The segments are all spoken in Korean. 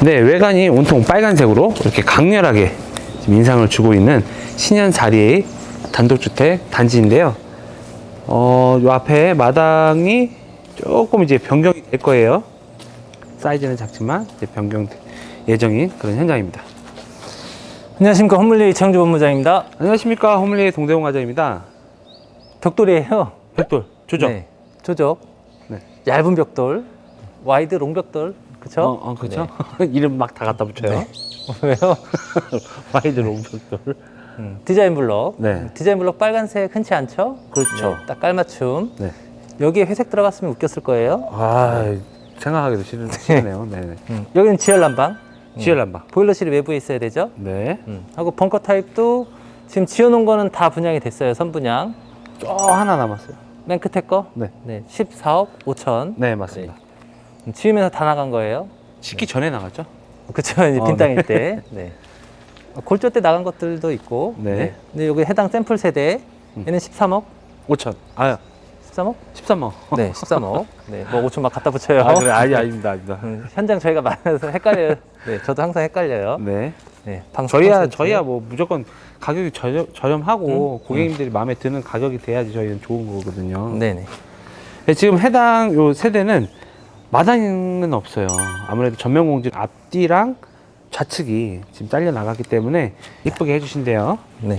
네, 외관이 온통 빨간색으로 이렇게 강렬하게 인상을 주고 있는 신현 자리의 단독주택 단지인데요. 어, 요 앞에 마당이 조금 이제 변경이 될 거예요. 사이즈는 작지만 이제 변경 예정인 그런 현장입니다. 안녕하십니까 홈블리 이창주 본부장입니다. 안녕하십니까. 호물리의 동대웅 과장입니다. 벽돌이에요. 벽돌, 조정. 네, 조적. 네. 얇은 벽돌, 와이드 롱 벽돌. 그쵸? 어, 어, 그렇죠. 이름 막 다 갖다 붙여요. 네. 왜요? 와이드 롱 벽돌. 음, 디자인 블럭. 네. 음, 디자인 블럭 빨간색 흔치 않죠? 그렇죠. 네, 딱 깔맞춤. 네. 여기에 회색 들어갔으면 웃겼을 거예요. 아, 생각하기도 싫은, 싫네요. 네네. 음, 여기는 지열 난방. 지열 난방. 보일러실이 외부에 있어야 되죠. 네. 음, 하고 벙커 타입도 지금 지어놓은 거는 다 분양이 됐어요. 선분양. 저 하나 남았어요. 맨 끝에 거. 네. 네, 14억 5천. 네, 맞습니다. 음, 지으면서 다 나간 거예요. 짓기 전에 나갔죠? 그쵸 이제 어, 빈 땅일 때. 네. 어, 골조 때 나간 것들도 있고. 네. 근데 여기 해당 샘플 세대. 얘는 13억. 5천. 아, 13억? 13만. 네, 13억. 네, 뭐 5천 막 갖다 붙여요. 아, 그래. 아니, 아닙니다. 아닙니다. 음, 현장 저희가 많아서 헷갈려요. 네, 저도 항상 헷갈려요. 네. 네, 방송 저희야, 콘텐츠. 저희야 뭐 무조건 가격이 저렴, 저렴하고 고객님들이 마음에 드는 가격이 돼야지 저희는 좋은 거거든요. 네네. 네, 지금 해당 요 세대는 마당은 없어요. 아무래도 전면 공직 앞뒤랑 좌측이 지금 잘려 나갔기 때문에 이쁘게 해주신대요. 네.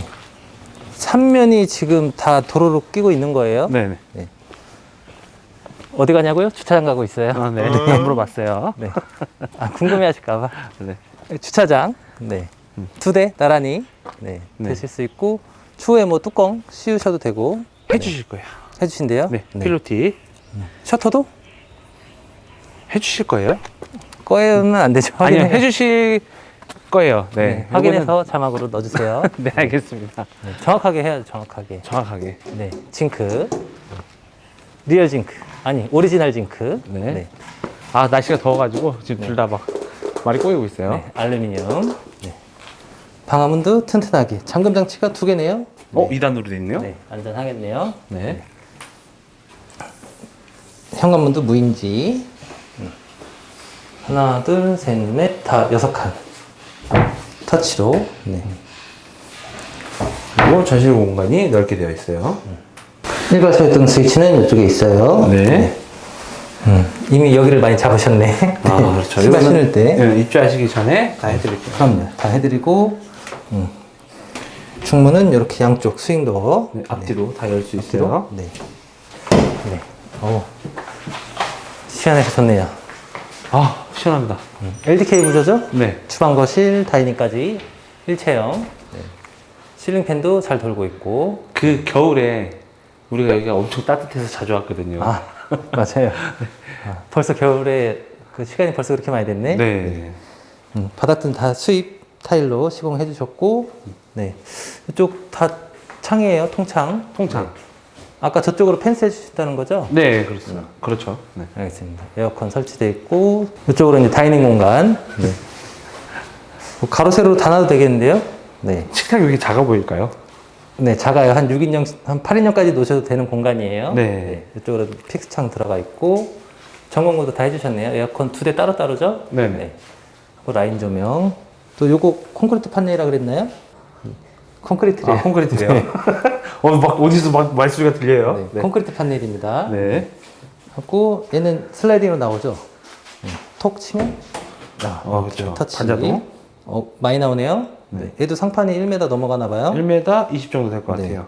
삼면이 지금 다 도로로 끼고 있는 거예요. 네네. 어디 가냐고요? 주차장 가고 있어요. 아, 네. 안 물어봤어요. 네. 아, 궁금해 하실까봐. 네. 주차장. 네. 두 대 나란히 네, 네. 되실 수 있고 추후에 뭐 뚜껑 씌우셔도 되고 해주실 거예요. 해주신대요. 네. 필로티 셔터도 해주실 거예요? 꺼면 안 되죠. 아니요, 확인해- 해주실 거예요. 네. 네, 확인해서 자막으로 넣어주세요. 요거는- 네, 알겠습니다. 네, 정확하게 해야죠. 정확하게. 정확하게. 네, 징크, 리얼 징크, 아니 오리지널 징크. 네. 네, 아, 날씨가 더워가지고 지금 둘 다 막 말이 꼬이고 있어요. 네, 알루미늄. 네. 방화문도 튼튼하게. 잠금 장치가 두 개네요. 어, 2단으로 돼 있네요. 네, 안전하겠네요. 네. 현관문도 무인지. 음. 하나, 둘, 셋, 넷, 다 여섯 칸. 터치로. 네. 그리고 전실 공간이 넓게 되어 있어요. 일괄 소유등 스위치는 이쪽에 있어요. 네. 음, 이미 여기를 많이 잡으셨네. 아, 그렇죠. 신발 이거는, 신을 때. 네, 입주하시기 전에 다 해드릴게요. 그럼요. 다 해드리고, 음. 중문은 이렇게 양쪽 스윙도어. 네, 앞뒤로 다 열 수. 있어요. 네. 네. 오. 시원해서 좋네요. 아, 시원합니다. LDK 구조죠? 네. 주방, 거실, 다이닝까지 일체형. 네. 실링 팬도 잘 돌고 있고. 그 겨울에 우리가 여기가 엄청 따뜻해서 자주 왔거든요. 아, 맞아요. 아, 벌써 겨울에 그 시간이 벌써 그렇게 많이 됐네. 네. 음, 바닥은 다 수입 타일로 시공해 주셨고, 네. 이쪽 다 창이에요, 통창. 통창. 아까 저쪽으로 펜스 해주셨다는 거죠? 네, 그렇습니다. 그렇죠. 네. 알겠습니다. 에어컨 설치되어 있고, 이쪽으로 이제 다이닝 공간. 네. 뭐 가로 세로로 다 놔도 되겠는데요? 네. 식탁이 왜 이렇게 작아 보일까요? 네, 작아요. 한 6인용, 한 8인용까지 놓으셔도 되는 공간이에요. 네. 이쪽으로 픽스창 들어가 있고, 전공구도 다 해주셨네요. 에어컨 두 대 따로 따로죠? 네네. 하고 라인 조명. 또 요거 콘크리트 판넬이라 그랬나요? 콘크리트래요. 아, 콘크리트래요. 어, 막 어디서 막 말소리가 들려요. 네, 네. 콘크리트 판넬입니다. 네. 하고 얘는 슬라이딩으로 나오죠. 네. 톡 치면 아, 어, 그렇죠. 터치. 반자동. 어, 많이 나오네요. 네. 얘도 상판이 1m 넘어가나 봐요. 1m 20 정도 될 것 네. 같아요.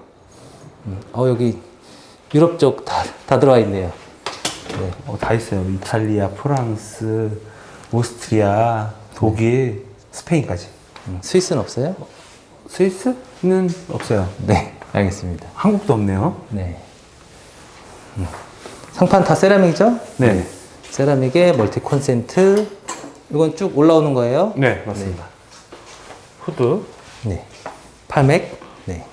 어, 여기 유럽 쪽 다 다 들어와 있네요. 네. 어, 다 있어요. 이탈리아, 프랑스, 오스트리아, 독일, 스페인까지. 음, 스위스는 없어요? 스위스는 없어요. 네. 알겠습니다. 한국도 없네요. 네. 음. 상판 다 세라믹이죠? 네. 세라믹에 멀티 콘센트. 이건 쭉 올라오는 거예요. 네, 맞습니다. 후드. 네. 팔맥. 네.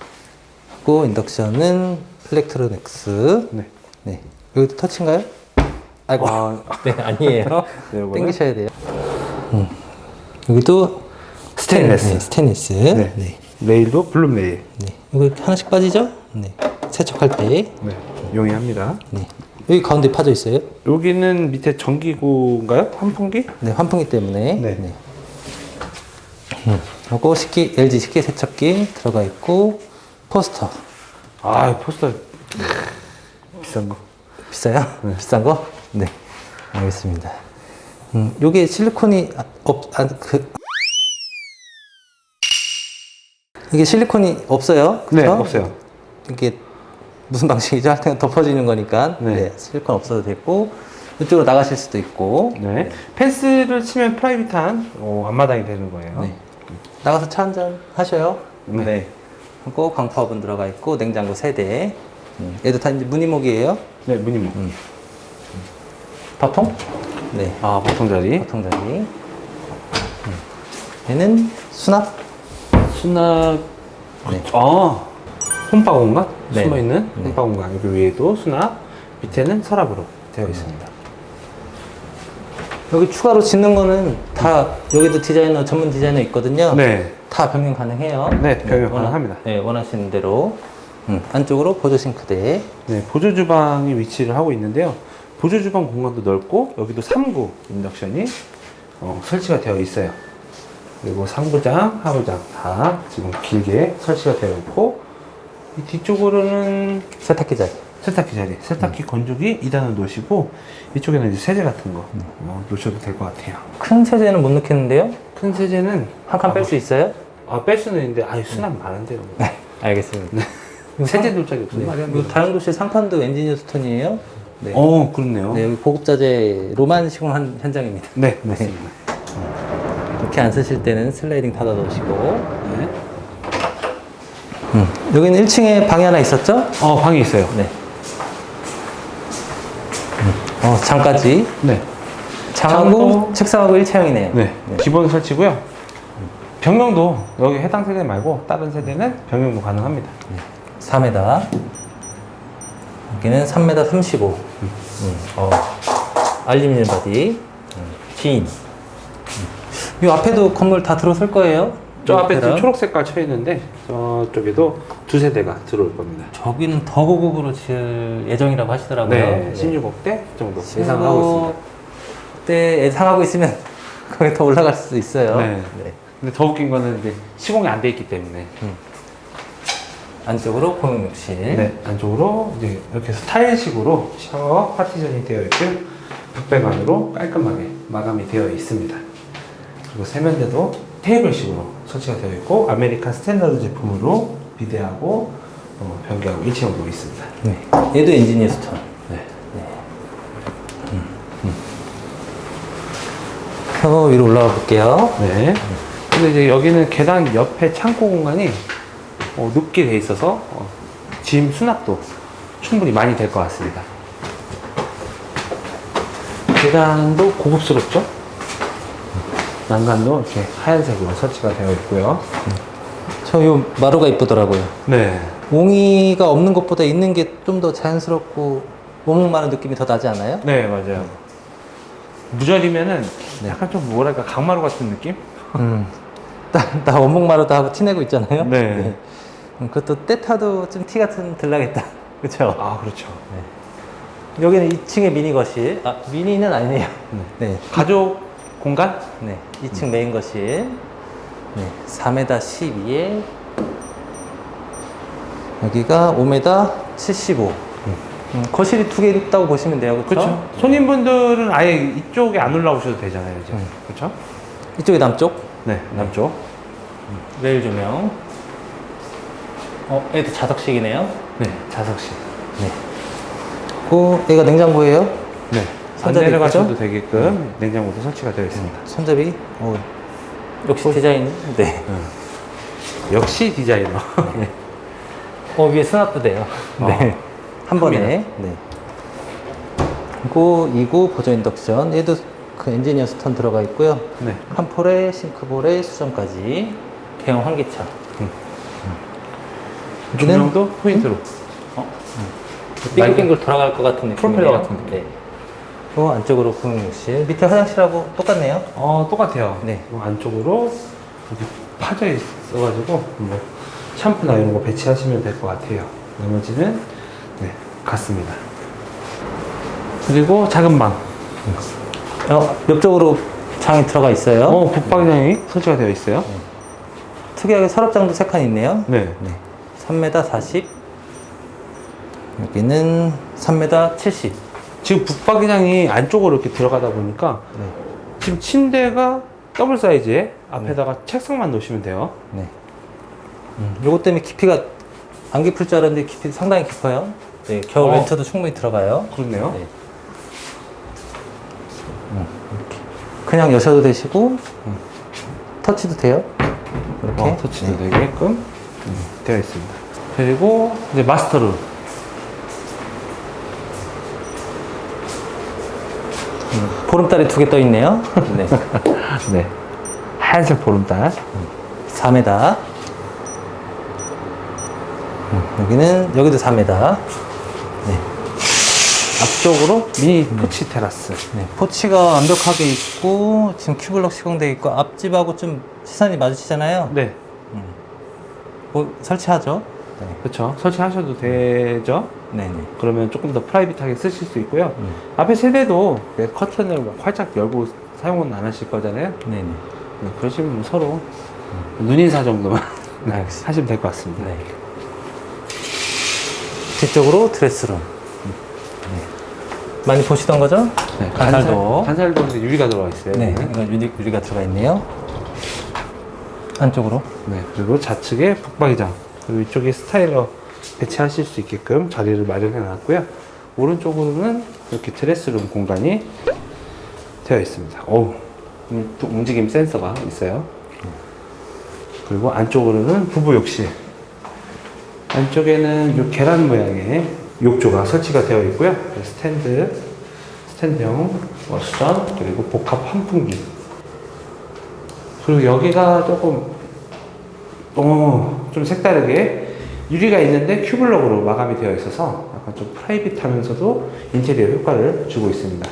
하고 인덕션은 플렉트로닉스. 네. 네. 여기도 터치인가요? 아이고. 아, 네, 아니에요. 네? 땡기셔야 돼요. 음. 여기도 스테인레스. 네, 스테인리스. 네. 네. 네. 레일도 블룸 레일. 이거 하나씩 빠지죠? 네. 세척할 때. 네. 용이합니다. 네. 여기 가운데 파져 있어요? 여기는 밑에 전기구인가요? 환풍기? 네, 환풍기 때문에. 네. 음, 하고 식기, LG 식기 세척기 들어가 있고, 포스터. 아, 포스터 비싼 거. 비싸요? 비싼 거? 네. 알겠습니다. 음, 요게 실리콘이 아, 없, 아, 그. 이게 실리콘이 없어요? 네, 그쵸? 없어요. 이게 무슨 방식이죠? 하여튼 덮어지는 거니까. 네. 네. 실리콘 없어도 되고, 이쪽으로 나가실 수도 있고. 네. 펜스를 치면 프라이빗한 어, 앞마당이 되는 거예요. 네. 나가서 차 한잔 하셔요. 네. 하고 광파오븐 들어가 있고 냉장고 세대 음, 얘도 다 이제 무늬목이에요. 네, 문이 뭐. 밥통? 네. 아, 보통 자리. 밥통 자리. 음. 얘는 수납? 수납. 네. 아, 홈바 공간? 네. 숨어 있는 네. 홈바 공간. 여기 위에도 수납, 밑에는 서랍으로 되어 음. 있습니다. 여기 추가로 짓는 거는 다 여기도 디자이너 전문 디자이너 있거든요. 네. 다 변경 가능해요. 네, 변경 원하- 가능합니다. 네, 원하시는 대로. 음, 안쪽으로 보조 싱크대. 네, 보조 주방이 위치를 하고 있는데요. 보조 주방 공간도 넓고 여기도 3구 인덕션이 어, 설치가 되어 있어요. 그리고 상부장, 하부장 다 지금 길게 설치가 되어 있고 이 뒤쪽으로는 세탁기 자리. 세탁기 자리, 세탁기 건조기 2단을 놓으시고 이쪽에는 이제 세제 같은 거 어, 놓으셔도 될 것 같아요. 큰 세제는 못 넣겠는데요? 큰 세제는 한 칸 뺄 수 있어요? 아, 뺄 수는 있는데 아유 수납 많은데요. 알겠습니다. 세제 놓을 적이 없어요. 네. 이 다용도실 상판도 엔지니어 스톤이에요. 네. 어, 그렇네요. 네, 여기 보급자재 로만 시공 한 현장입니다. 네, 맞습니다. 이렇게 안 쓰실 때는 슬라이딩 닫아 놓으시고. 네. 음, 여기는 1층에 방이 하나 있었죠? 어, 방이 있어요. 네. 음, 어, 장까지. 네. 장하고 장도- 책상하고 1차형이네요. 네, 기본 설치고요. 병명도 여기 해당 세대 말고 다른 세대는 병명도 가능합니다. 4m. 여기는 3m 35. 음, 어. 알루미늄 바디. 음, 긴. 음. 이 앞에도 건물 다 들어설 거예요? 저 앞에 옆에랑. 또 초록 색깔 쳐 있는데 저쪽에도 두 세대가 들어올 겁니다. 저기는 더 고급으로 지을 예정이라고 하시더라고요. 네, 16억대 정도 예상하고 있습니다. 때 예상하고 있으면 거기 더 올라갈 수도 있어요. 네. 근데 더 웃긴 거는 이제 시공이 안 돼 있기 때문에 안쪽으로 공용욕실. 네, 안쪽으로 이제 이렇게 해서 타일식으로 샤워 파티션이 되어 있고 북배관으로 깔끔하게 마감이 되어 있습니다. 그리고 세면대도 테이블식으로 설치가 되어 있고 아메리칸 스탠다드 제품으로 비대하고 어, 변기하고 일체형으로 있습니다. 네. 얘도 엔지니어 스톤. 네. 어, 위로 올라가 볼게요. 네. 근데 이제 여기는 계단 옆에 창고 공간이 어, 높게 돼 있어서 어, 짐 수납도 충분히 많이 될 것 같습니다. 계단도 고급스럽죠? 난간도 이렇게 하얀색으로 설치가 되어 있고요. 저 요 마루가 이쁘더라고요. 네. 옹이가 없는 것보다 있는 게 좀 더 자연스럽고 오목마루 느낌이 더 나지 않아요? 네, 맞아요. 무절이면은 약간 좀 뭐랄까 강마루 같은 느낌? 음. 나, 나 원목마루도 하고 티내고 있잖아요. 네. 음, 그것도 때 타도 좀 티 같은 들나겠다. 그렇죠. 아, 그렇죠. 여기는 2층에 미니 거실. 아, 미니는 아니네요. 네. 가족 공간? 네. 2층 메인 거실. 네. 4m 12에 여기가 5m 75. 음, 거실이 두 개 있다고 보시면 돼요. 그렇죠? 그렇죠. 손님분들은 아예 이쪽에 안 올라오셔도 되잖아요, 이제. 음. 그렇죠? 이쪽이 남쪽. 네, 남쪽. 레일 조명. 어, 얘도 자석식이네요. 네, 자석실. 네. 그 얘가 냉장고예요. 네. 안 손잡이 내려가셔도 있죠? 되게끔 냉장고도 설치가 되어 있습니다. 손잡이. 어. 역시 디자인. 네. 역시 디자이너. 어 위에 수납도 돼요. 네. 한 번에. 네. 그리고 2구 보조 인덕션. 얘도 그 엔지니어 스톤 들어가 있고요. 네. 한 폴에 싱크볼에 수정까지 대형 환기차. 조명도 포인트로. 빙글빙글 돌아갈 것 같은 느낌. 프로펠러 같은 느낌. 네. 그 안쪽으로 공용실. 밑에 화장실하고 똑같네요. 어, 똑같아요. 네. 뭐 안쪽으로 이렇게 파져 있어가지고 뭐 샴푸나 이런 거 배치하시면 될 것 같아요. 나머지는 네, 같습니다. 그리고 작은 방. 어, 옆쪽으로 장이 들어가 있어요. 어, 북방장이 설치가 되어 있어요. 특이하게 서랍장도 세 칸 있네요. 네. 3m 40. 여기는 3m 70. 지금 북박이장이 안쪽으로 이렇게 들어가다 보니까 네. 지금 침대가 더블 사이즈에 앞에다가 책상만 놓으시면 돼요. 네. 음, 요것 때문에 깊이가 안 깊을 줄 알았는데 깊이 상당히 깊어요. 네, 겨울 어. 렌트도 충분히 들어가요. 그렇네요. 네. 음, 이렇게. 그냥 여셔도 되시고, 음, 터치도 돼요. 이렇게. 어, 터치도 네. 되게끔 음, 되어 있습니다. 그리고 이제 마스터룸. 보름달이 두 개 떠 있네요. 네. 네. 하얀색 보름달. 4m. 음, 여기는, 여기도 4m. 네. 앞쪽으로 미니 포치 테라스. 네, 포치가 완벽하게 있고 지금 큐블럭 시공되어 있고 앞집하고 좀 시선이 마주치잖아요. 네. 뭐 설치하죠. 네, 그렇죠. 설치하셔도 되죠. 네, 네. 그러면 조금 더 프라이빗하게 쓰실 수 있고요. 음. 앞에 세대도 네, 커튼을 막 활짝 열고 사용은 안 하실 거잖아요. 네, 네. 네, 그러시면 뭐 서로 눈인사 정도만. 하시면 될 것 같습니다. 네. 뒤쪽으로 드레스룸. 네. 많이 보시던 거죠? 네, 간살도. 간살, 간살도 이제 유리가 들어가 있어요. 네, 이건 유리, 유리가 들어가 있네요. 안쪽으로. 네, 그리고 좌측에 북박이장 그리고 이쪽에 스타일러 배치하실 수 있게끔 자리를 마련해 놨고요. 오른쪽으로는 이렇게 드레스룸 공간이 되어 있습니다. 어우, 음, 또 움직임 센서가 있어요. 그리고 안쪽으로는 부부 욕실. 안쪽에는 이 계란 모양의 욕조가 설치가 되어 있고요. 스탠드, 스탠드형 워시전 그리고 복합 환풍기. 그리고 여기가 조금 어, 좀 색다르게 유리가 있는데 큐블럭으로 마감이 되어 있어서 약간 좀 프라이빗하면서도 인테리어 효과를 주고 있습니다.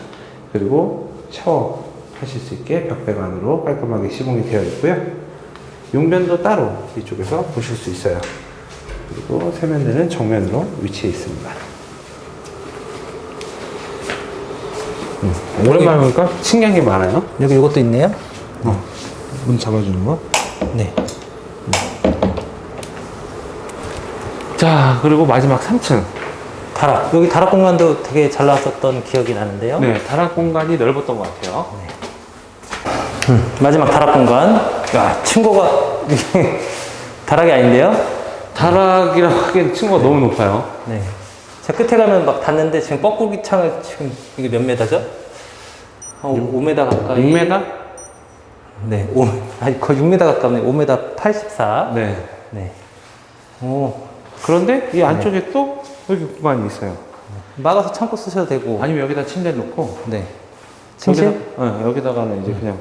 그리고 샤워 하실 수 있게 벽배관으로 깔끔하게 시공이 되어 있고요. 용변도 따로 이쪽에서 보실 수 있어요. 그리고 세면대는 정면으로 위치해 있습니다. 음, 오랜만에 보니까 신기한 게 많아요. 여기 이것도 있네요. 문 잡아주는 거. 네. 자, 그리고 마지막 3층. 다락. 여기 다락 공간도 되게 잘 나왔었던 기억이 나는데요. 네, 다락 공간이 넓었던 것 같아요. 음, 마지막 다락 공간. 야, 층고가 이게 다락이 아닌데요? 다락이라고 하기엔 층고가 너무 높아요. 네. 제 끝에 가면 막 닿는데 지금 뻐꾸기 창을 지금 이게 몇 메다죠? 한 5m 가까이. 6m? 네, 5, 아니 거의 6m 가깝네. 5m 84. 네. 네. 오, 그런데 이 안쪽에 또 여기 공간이 있어요. 막아서 창고 쓰셔도 되고. 아니면 여기다 침대 놓고 네. 침실? 여기다, 어, 여기다가는 이제 그냥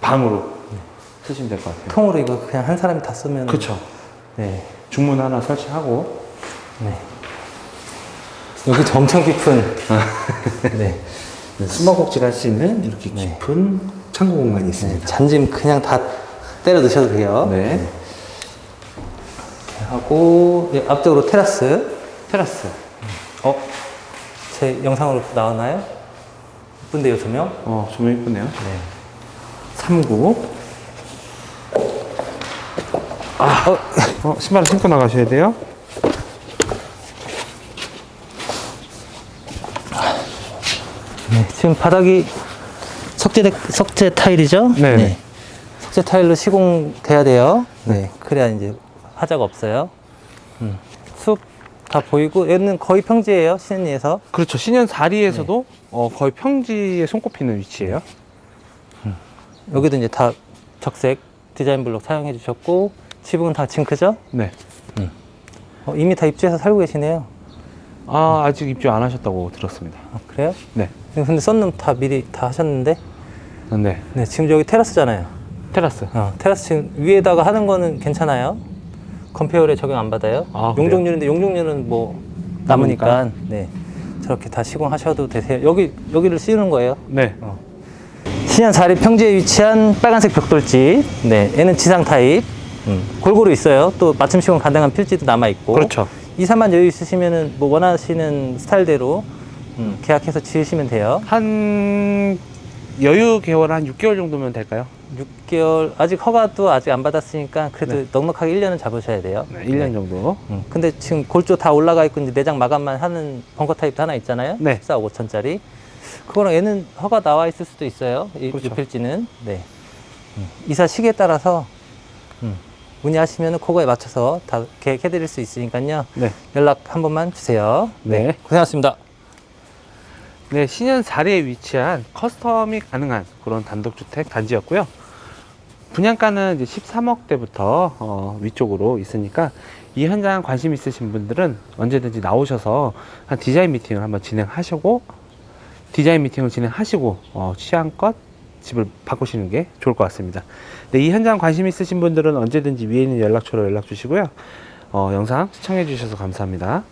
방으로 쓰시면 될 것 같아요. 통으로 이거 그냥 한 사람이 다 쓰면. 그렇죠. 네. 중문 하나 설치하고 네. 여기도 엄청 깊은. 네. 숨바꼭질 할 수 있는 이렇게 네. 깊은 창고 공간이 네. 있습니다. 잔짐 그냥 다 때려 넣으셔도 돼요. 네. 하고 네, 앞쪽으로 테라스. 테라스. 어? 제 영상으로 나왔나요? 이쁜데요, 조명? 어, 조명 이쁘네요. 네. 3구. 아, 어, 신발을 신고 나가셔야 돼요. 네, 지금 바닥이 석재, 석재 타일이죠? 네. 석재 타일로 시공돼야 돼요. 네. 그래야 이제 하자가 없어요. 음. 숲다 보이고, 얘는 거의 평지예요, 시내에서. 그렇죠. 신현 4리에서도 어, 거의 평지에 손꼽히는 위치예요. 여기도 이제 다 적색 디자인 블록 사용해 주셨고, 지붕은 다 징크죠? 네. 어, 이미 다 입주해서 살고 계시네요. 아, 아직 입주 안 하셨다고 들었습니다. 아, 그래요? 네. 근데 썬룸 다 미리 다 하셨는데, 네. 네, 지금 여기 테라스잖아요. 테라스. 어, 테라스 지금 위에다가 하는 거는 괜찮아요. 건폐율에 적용 안 받아요. 아, 그래요? 용적률인데 용적률은 뭐 남으니까 네 저렇게 다 시공하셔도 되세요. 여기 여기를 씌우는 거예요. 네. 신현 자리 평지에 위치한 빨간색 벽돌집. 네, 얘는 지상 타입. 음, 골고루 있어요. 또 맞춤 시공 가능한 필지도 남아 있고. 그렇죠. 2, 3만 여유 있으시면은 뭐 원하시는 스타일대로 음, 계약해서 지으시면 돼요. 한 여유 개월 한 6개월 정도면 될까요? 6개월 아직 허가도 아직 안 받았으니까 그래도 네. 넉넉하게 1년은 잡으셔야 돼요. 네, 1년 정도. 음, 근데 지금 골조 다 올라가 있고 이제 내장 마감만 하는 벙커 타입도 하나 있잖아요. 네. 14억 5천짜리. 그거랑 얘는 허가 나와 있을 수도 있어요. 이 그렇죠. 필지는. 네. 음, 이사 시기에 따라서 음, 문의하시면 그거에 맞춰서 다 계획해 드릴 수 있으니까요. 네. 연락 한 번만 주세요. 네. 고생하셨습니다. 네, 신현 사리에 위치한 커스텀이 가능한 그런 단독주택 단지였고요. 분양가는 이제 13억대부터 어, 위쪽으로 있으니까 이 현장 관심 있으신 분들은 언제든지 나오셔서 한 디자인 미팅을 한번 진행하시고 디자인 미팅을 진행하시고 어, 취향껏 집을 바꾸시는 게 좋을 것 같습니다. 네, 이 현장 관심 있으신 분들은 언제든지 위에 있는 연락처로 연락 주시고요. 어, 영상 시청해 주셔서 감사합니다.